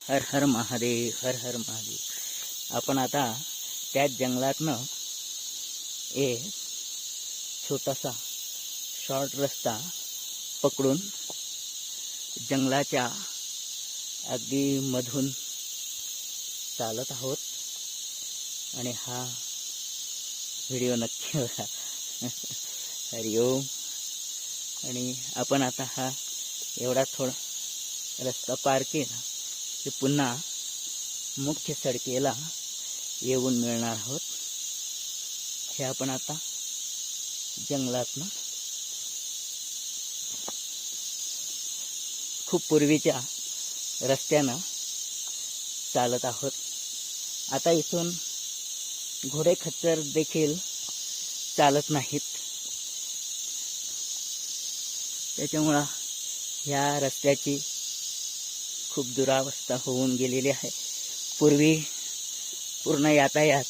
हर हर महादेव हर हर महादेव. आपण आता त्याच जंगलातनं एक छोटासा शॉर्ट रस्ता पकडून जंगलाच्या अगदी मधून चालत आहोत. आणि हा व्हिडिओ नक्की बघा. हरिओम आणि आपण आता हा एवढा थोडा रस्ता पार केला. ते पुन्हा मुख्य सडकेला येऊन मिळणार आहोत. हे आपण आता जंगलातनं खूप पूर्वीच्या रस्त्यानं चालत आहोत. आता इथून घोडे खच्चर देखील चालत नाहीत. त्याच्यामुळं ह्या रस्त्याची खूप दुरावस्था होऊन गेलेली आहे. पूर्वी पूर्ण यातायात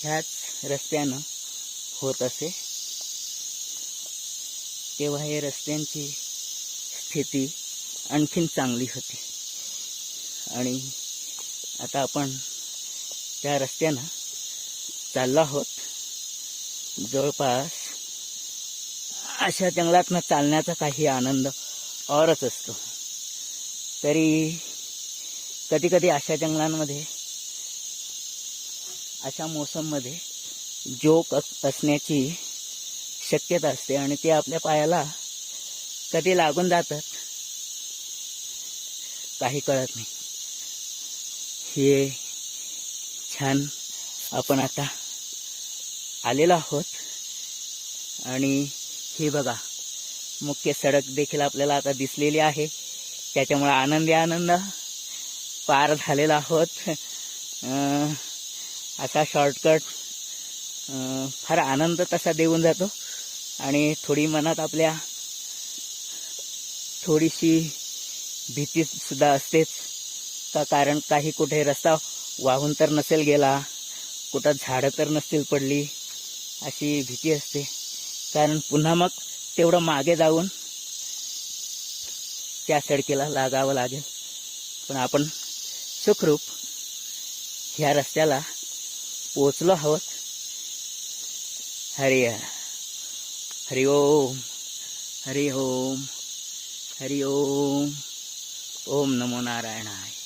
ह्याच रस्त्यानं होत असे. तेव्हा हे रस्त्यांची स्थिती आणखीन चांगली होती. आणि आता आपण त्या रस्त्यानं चाललो आहोत. जवळपास अशा जंगलातनं चालण्याचा काही आनंद औरच असतो. तरी कधी कधी अशा जंगलांमध्ये अशा मोसममध्ये जोक असण्याची शक्यता असते आणि ते आपल्या पायाला कधी लागून जातात काही कळत नाही. हे छान आपण आता आलेलो आहोत आणि हे बघा मुख्य सडक देखील आपल्याला आता दिसलेली आहे. त्याच्यामुळे आनंदी आनंद पार झालेला आहोत. असा शॉर्टकट फार आनंद तसा देऊन जातो. आणि थोडी मनात आपल्या थोडीशी भीतीसुद्धा असतेच. का कारण काही कुठे रस्ता वाहून तर नसेल गेला कुठं झाडं तर नसतील पडली अशी भीती असते. कारण पुन्हा मग तेवढं मागे जाऊन त्या सडकेला लागावं लागेल. पण आपण सुखरूप ह्या रस्त्याला पोचलो आहोत. हरि हरि ओम हरि ओम हरि ओम. ओम नमो नारायणाय.